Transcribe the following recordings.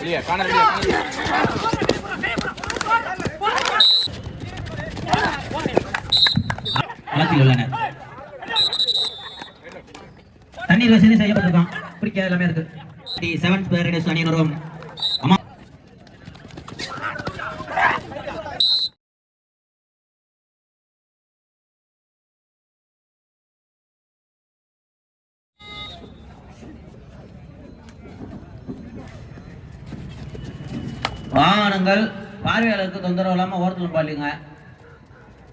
வெளியே காண வெளியே. களத்தில் உள்ளனர் தண்ணீர் வசதி செய்யப்பட்டிருக்கான் குடிக்க எல்லாமே இருக்கு. செவன்த் பேரடைஸ் அணியினரும் வாகனங்கள் பார்வையாளருக்கு தொந்தரவு இல்லாமல் ஓரத்தில் பாருங்க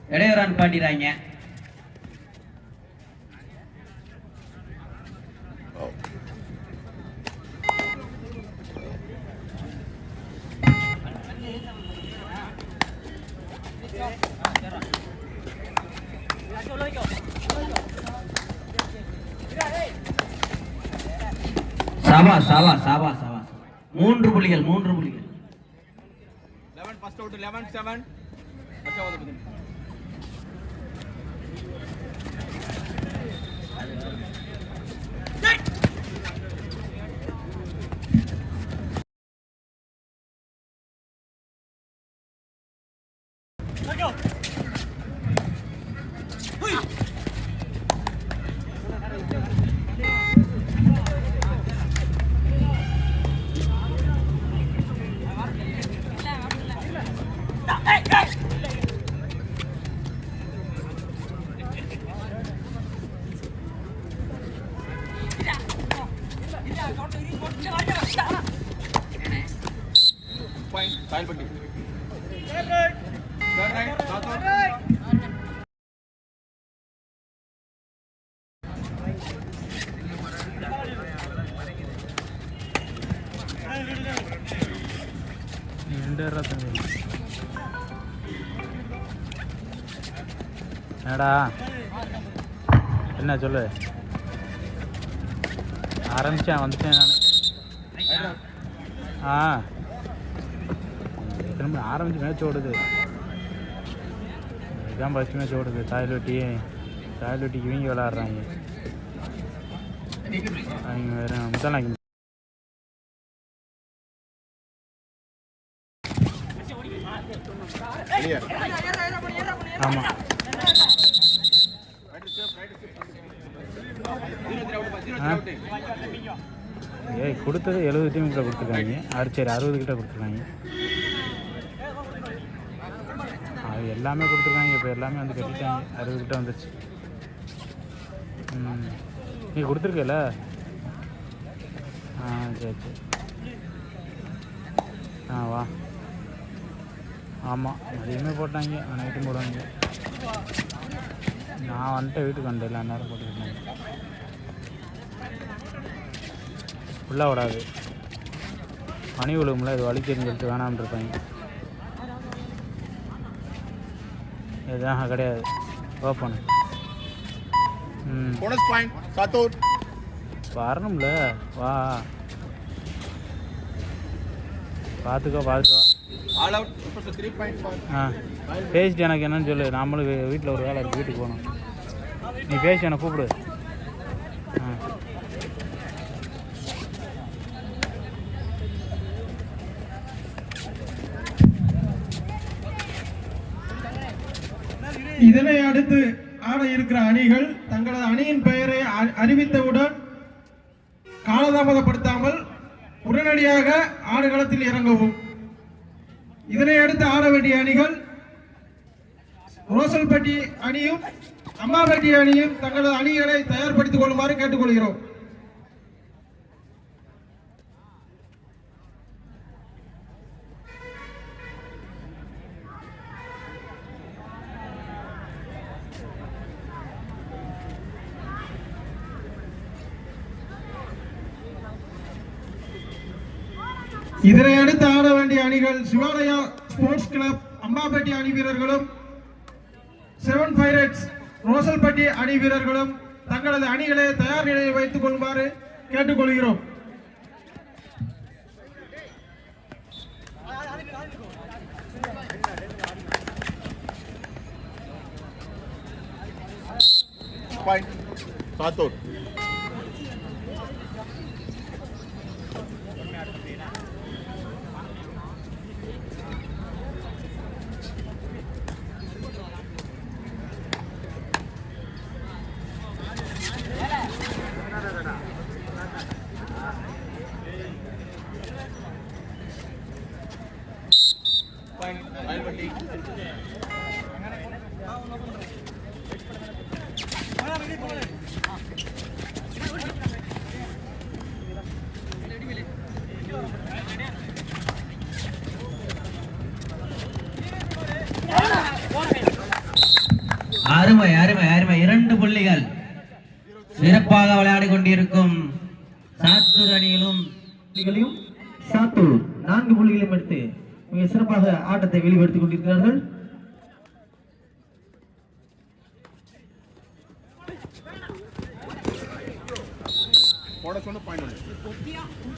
இடையூறான் பாட்டிடுறாங்க சவா சபா சபா சபா மூன்று புள்ளிகள் மூன்று புள்ளி eleven first out eleven seven என்னடா? என்ன சொல்லு? ஆரம்பிச்சேன் வந்துட்டேன் நான். ஆ. திரும்ப ஆரம்பிச்சு மேட்ச் ஓடுது. இதுதான் ஃபஸ்ட் மேட்ச் ஓடுது. தாய்லொட்டி தாய்லொட்டிக்கு இவங்க விளாட்றாங்க அவங்க வேறு முதலாக்கி வெளியே ஆமாம் raid safe raid safe zero three out zero ஆ? த்ரீ அவுட் ஏய் கொடுத்தது எழுபது டீம் கிட்ட கொடுத்துருக்காங்க. அறு சரி அறுபது கிட்ட கொடுத்துருக்காங்க. அது எல்லாமே கொடுத்துருக்காங்க. இப்போ எல்லாமே வந்து கட்டிட்டாங்க. அறுபது கிட்ட வந்துச்சு ம். நீ கொடுத்துருக்கல ஆ சரி சரி. ஆ வா. ஆமாம் மதியமே போட்டாங்க. நைட்டும் போடுவாங்க. நான் வந்துட்டு வீட்டுக்கு வந்துட்டேன் எல்லா நேரம் போட்டுக்கிட்டேன் ஃபுல்லாக விடாது பனி விழுகும்ல இது வலிக்குதுன்னு சொல்லிட்டு வேணாம்னு இருப்பாங்க. இதுதான் கிடையாது. ஓப்பன். போனஸ் பாயிண்ட் வரணும்ல. வா. பார்த்துக்கோ பார்த்துக்கோ. ஆ. பேசிட்டு எனக்கு என்னன்னு சொல்லு. நாமளும் வீட்டில் ஒரு வேலை இருக்குது வீட்டுக்கு போகணும். நீ பேசி என்னை கூப்பிடு. இதனை அடுத்து ஆட இருக்கிற அணிகள் தங்களது அணியின் பெயரை அறிவித்தவுடன் காலதாமதப்படுத்தாமல் உடனடியாக ஆடுகளத்தில் இறங்கவும். இதனை அடுத்து ஆட வேண்டிய அணிகள் ரோசல்பட்டி அணியும் அம்மாபட்டி அணியும் தங்களது அணிகளை தயார்படுத்திக் கொள்ளுமாறு கேட்டுக்கொள்கிறோம் இதனை வேண்டிய அணிகள் சிவாலயா ஸ்போர்ட்ஸ் கிளப் அம்பாபட்டி அணி வீரர்களும் செவன் பைரட்ஸ் ரோசல்பட்டி அணி வீரர்களும் தங்களது அணிகளை தயார் நிலையில் வைத்துக் கொள்ளுமாறு கேட்டுக்கொள்கிறோம். பாயிண்ட் சிறப்பாக விளையாடி கொண்டிருக்கும் சாத்தூர் அணியிலும் புள்ளிகளையும் சாத்தூர் நான்கு புள்ளிகளையும் எடுத்து மிக சிறப்பாக ஆட்டத்தை வெளிப்படுத்திக் கொண்டிருக்கிறார்கள். போட சொன்ன பாயிண்ட்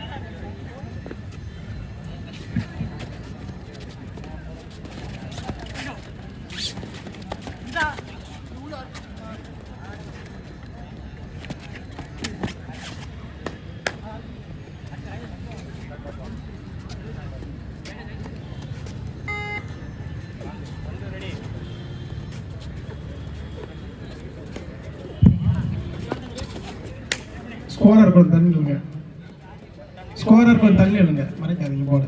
ஸ்கோரர் கொஞ்சம் தள்ளி விடுங்க மறைக்காதீங்க போட.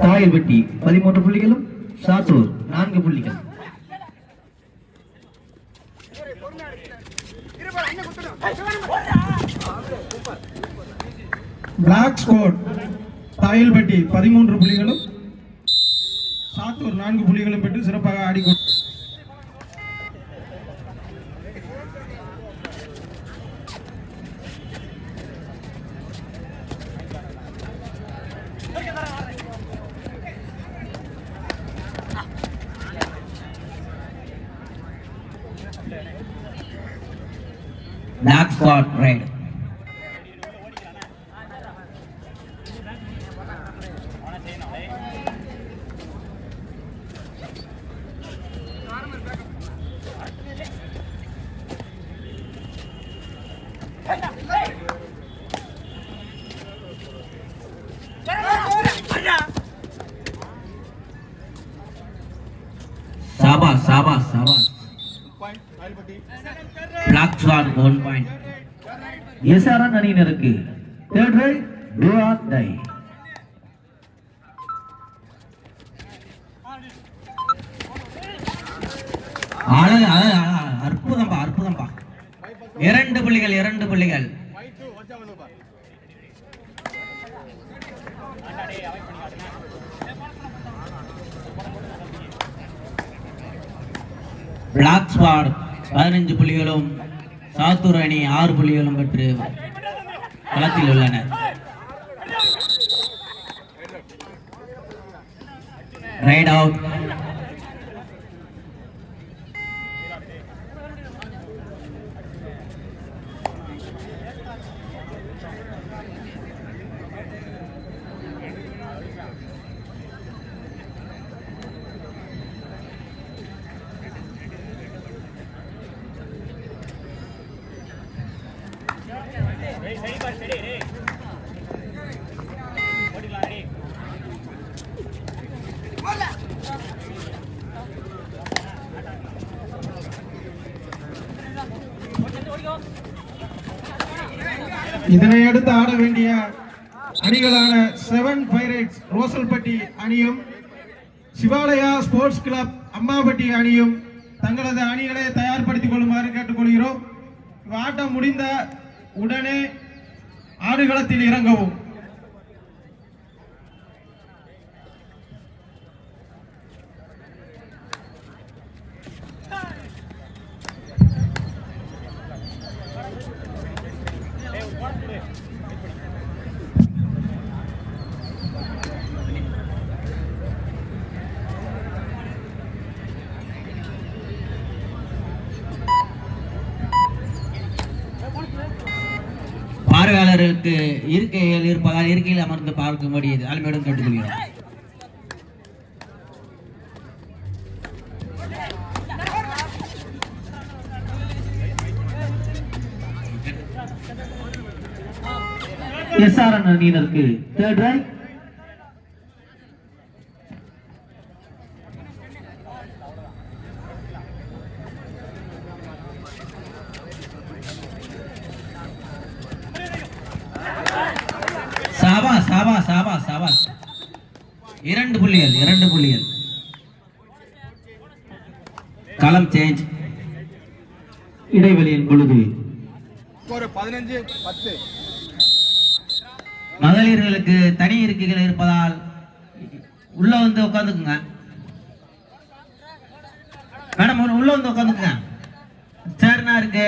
தாயல்பட்டி பதிமூன்று புள்ளிகளும் சாத்தூர் நான்கு புள்ளிகள். பிளாக் ஸ்கோர் தாயல்பட்டி பதிமூன்று புள்ளிகளும் சாத்தூர் நான்கு புள்ளிகளும் பெற்று சிறப்பாக ஆடிக்கொண்டு பிளாக் ஸ்பாட் ரைடு சாபாஸ் சாபாஸ் Shahbaz point Royalpatti block swat one point SRN அணியினருக்கு third raid do or die அழகு அற்புதம்பா அற்புதம்பா. இரண்டு புள்ளிகள் இரண்டு புள்ளிகள். பிளாக் ஸ்பாட் பதினஞ்சு புள்ளிகளும் சாத்தூர் அணி ஆறு புள்ளிகளும் பெற்று களத்தில் உள்ளனர் ரைட் அவுட் இதனை அடுத்து ஆட வேண்டிய அணிகளான செவன் பைரேட்ஸ் ரோசல்பட்டி அணியும் சிவாலயா ஸ்போர்ட்ஸ் கிளப் அம்மாபட்டி அணியும் தங்களது அணிகளை தயார்படுத்திக் கொள்ளுமாறு கேட்டுக்கொள்கிறோம். ஆட்டம் முடிந்த உடனே ஆடுகளத்தில் இறங்கவும் பார்வையாளர்களுக்கு இருக்கையில் இருக்கையில் அமர்ந்து பார்க்கும்படி தாழ்மையுடன் கேட்டுக்கொள்கிறோம் எஸ்ஆர்என் அணியினருக்கு தேர்ட் ரைட் இரண்டு புள்ளிகள் இரண்டு புள்ளிகள் களம் சேஞ்ச் இடைவெளியின் பொழுது ஸ்கோர் பதினஞ்சு பத்து மகளிர்களுக்கு தனி இருக்கைகள் இருப்பதால் உள்ள வந்து உட்காந்துக்குங்க மேடம் உள்ள- உள்ள வந்து உட்காந்துக்குங்க சேர்னா இருக்கு.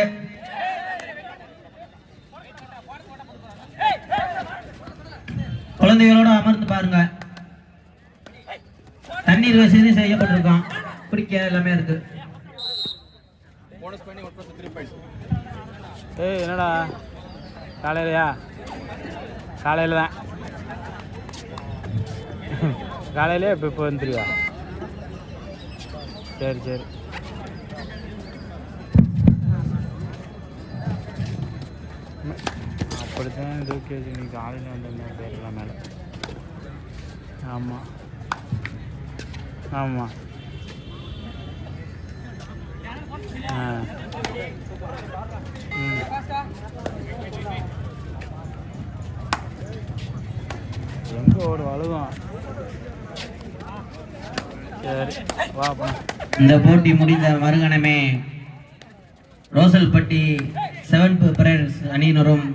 குழந்தைகளோட அமர்ந்து பாருங்க. தண்ணீர் வசதி செய்யப்பட்டிருக்கோம். குடிக்க எல்லாமே இருக்கு. ஏய் என்னடா? காலையிலையா? காலையில் தான் காலையிலே இப்போ இப்போ வந்துடுவா சரி சரி. அப்படித்தான் வச்சு நீ காலையில் வந்த பேரெல்லாம் மேலே. ஆமாம் ஆமாம் ஆ. எங்கே ஓடு அழுகும் இந்த போட்டி முடிந்த மறுகணமே ரோசல்பட்டி செவன்த் பிரேயர்ஸ் அணியினரும்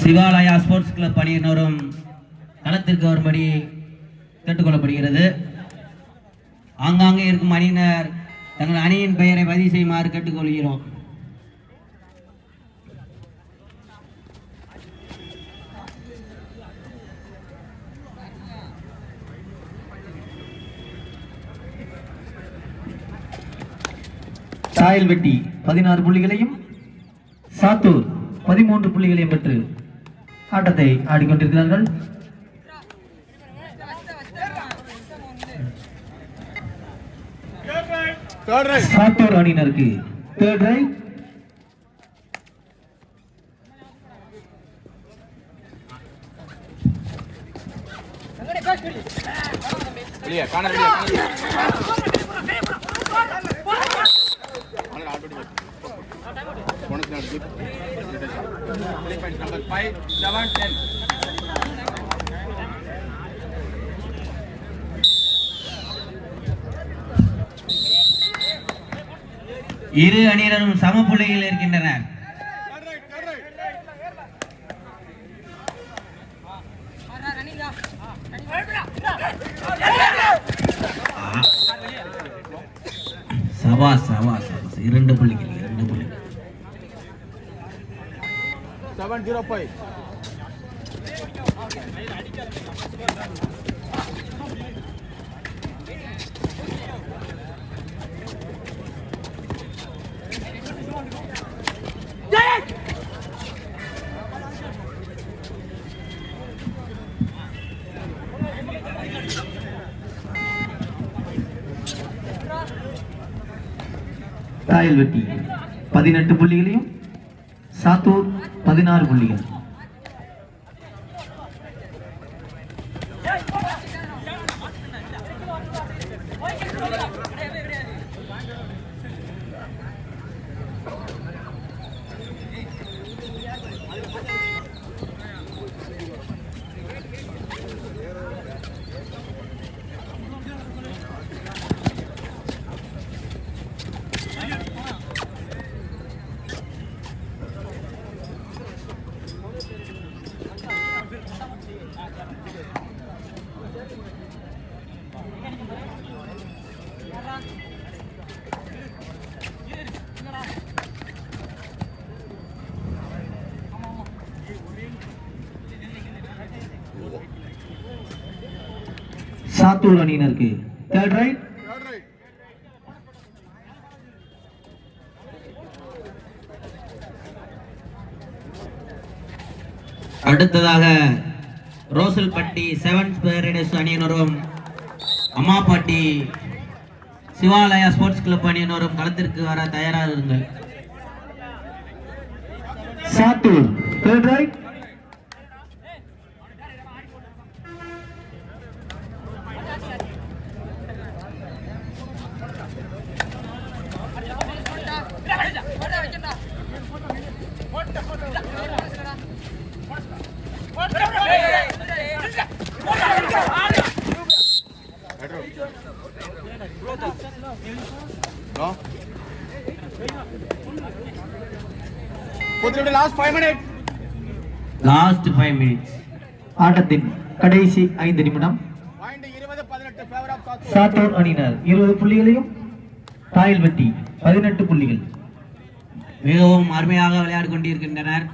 சிவாலயா ஸ்போர்ட்ஸ் கிளப் அணியினரும் களத்திற்கு வரும்படி கேட்டுக்கொள்ளப்படுகிறது. ஆங்காங்கே இருக்கும் அணியினர் தங்கள் அணியின் பெயரை பதிவு செய்யுமாறு கேட்டுக்கொள்கிறோம். சாயல் வெட்டி பதினாறு புள்ளிகளையும் சாத்தூர் பதிமூன்று புள்ளிகளையும் பெற்று ஆட்டத்தை ஆடிக்கொண்டிருக்கிறார்கள் தேர்ட் ரைட் சாத்தூர் அணியினருக்கு தேர்ட் ரைட் வெளியே காண வெளியே bonus three points number five seven ten இரு அணியினரும் சம புள்ளியில் இருக்கின்றனர் சவா சவா சவா இரண்டு புள்ளிகள் இரண்டு புள்ளிகள். செவன் ஜீரோ ஃபைவ் காயல் வெட்டி பதினெட்டு புள்ளிகளையும் சாத்தூர் பதினாறு புள்ளிகள். சாத்தூர் அணியினருக்கு தேர்ட் ரைட் தேர்ட் ரைட் அடுத்ததாக ரோசல்பட்டி செவன்த் பேரடைஸ் அணியினரும் அம்மாப்பட்டி சிவாலயா ஸ்போர்ட்ஸ் கிளப் அணியினரும் களத்திற்கு வர தயாராக இருங்கள். Sattur. Third raid last five minute last five minutes ஆட்டத்தின் கடைசி ஐந்து நிமிடம். சாத்தூர் அணியினர் இருபது புள்ளிகளையும் தாயல்வெட்டி பதினெட்டு புள்ளிகள். மிகவும் அருமையாக விளையாடி கொண்டிருக்கின்றனர்.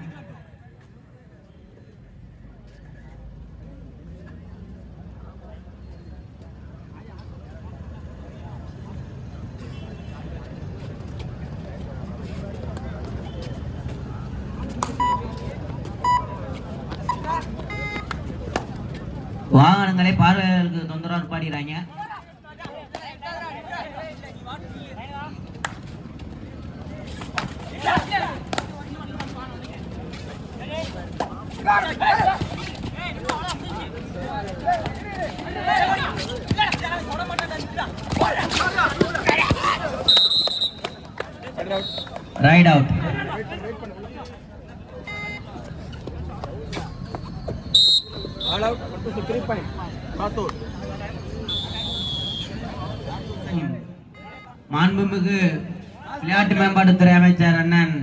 வாகனங்களை பார்வையாளர்களுக்கு தொந்தரவு பாடிக்கிறாங்க raid out all out one three point மாண்புமிகு விளையாட்டு மேம்பாட்டுத்துறை அமைச்சர் அண்ணன்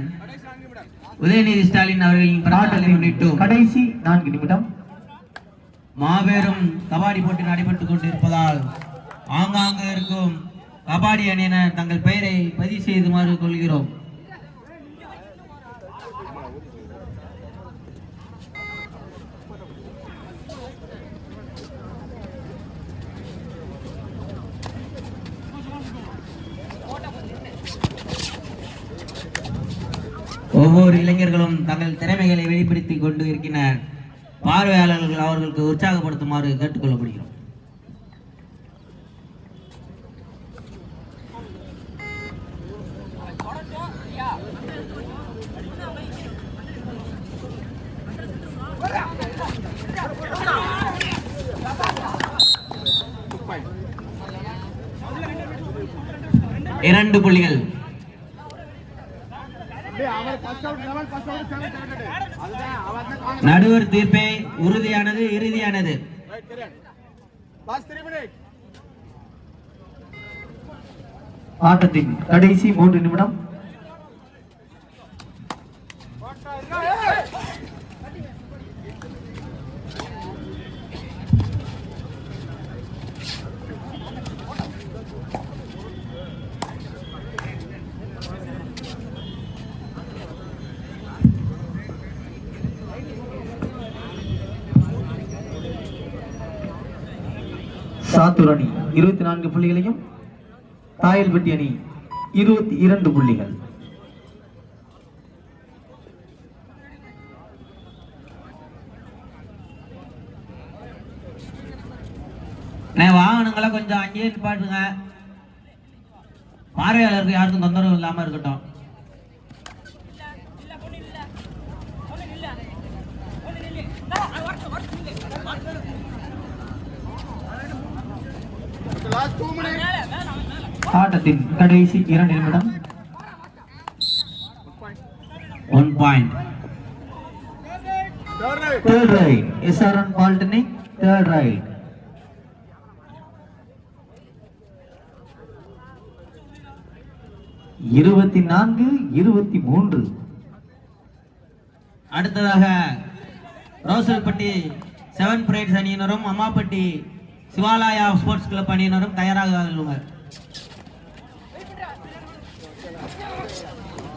உதயநிதி ஸ்டாலின் அவர்களின் முன்னிட்டு கடைசி நான்கு நிமிடம். மாபெரும் கபாடி போட்டி நடைபெற்றுக் கொண்டிருப்பதால் ஆங்காங்கு இருக்கும் கபாடி அணியினர் தங்கள் பெயரை பதிவு செய்துமாறு கொள்கிறோம். ஒவ்வொரு இளைஞர்களும் தங்கள் திறமைகளை வெளிப்படுத்திக் கொண்டு இருக்கின்றனர். பார்வையாளர்கள் அவர்களுக்கு உற்சாகப்படுத்துமாறு கேட்டுக்கொள்ளப்படுகிறோம். இரண்டு புள்ளிகள் அவர் first out eleven first out seven seven அதுதான் அவர் தான் நடுவர் தீர்ப்பே உறுதியானது இறுதியானது. ஆட்டத்தின் கடைசி மூன்று நிமிடம் சாத்தூர் அணி இருபத்தி நான்கு புள்ளிகளையும் தாயல்பட்டி அணி இருபத்தி இரண்டு புள்ளிகள். வாகனங்களை கொஞ்சம் அங்கேயே நிப்பாட்டுங்க. பார்வையாளருக்கு யாருக்கும் தொந்தரவு இல்லாம இருக்கட்டும். ஆட்டத்தின் கடைசி இரண்டு நிமிடம். One point third right third right SRN பால்டனிக் third right இருபத்தி நான்கு இருபத்தி மூன்று அடுத்ததாக ரோசல்பட்டி செவன் பிரைட்ஸ் அணியினரும் அம்மாப்பட்டி சிவாலயா ஸ்போர்ட்ஸ் கிளப் அணியினரும் தயாராக உள்ளனர் சாபா சாபா சாபா மறைக்க கூடாது மறைக்க கூடாது all out one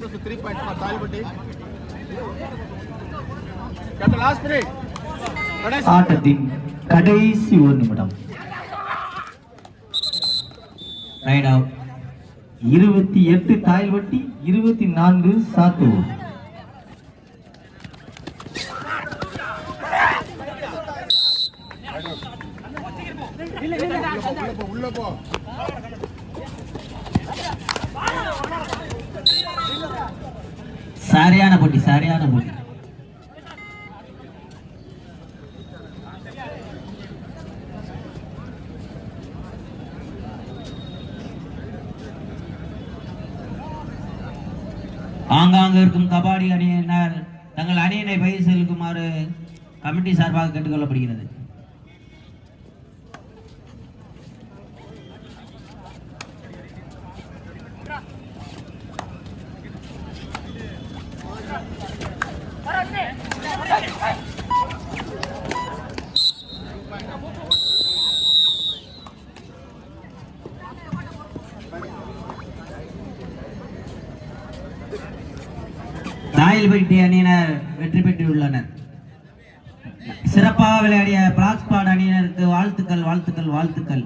two three point கடைசி ஆட்டத்தின் கடைசி ஒரு நிமிடம். இருபத்தி எட்டு தாய்வட்டி இருபத்தி நான்கு சாத்துவோம் உள்ள போ உள்ள போ சரியான போட்டி சரியான போட்டி. ஆங்காங்கு இருக்கும் கபாடி அணியினர் தங்கள் அணியினை பயிர் செலுக்குமாறு கமிட்டி சார்பாக கேட்டுக்கொள்ளப்படுகிறது. நாயல்பட்டி அணியினர் வெற்றி பெற்றுள்ளனர். சிறப்பாக விளையாடிய பிராஸ்பாட் அணியினருக்கு வாழ்த்துக்கள் வாழ்த்துக்கள் வாழ்த்துக்கள்.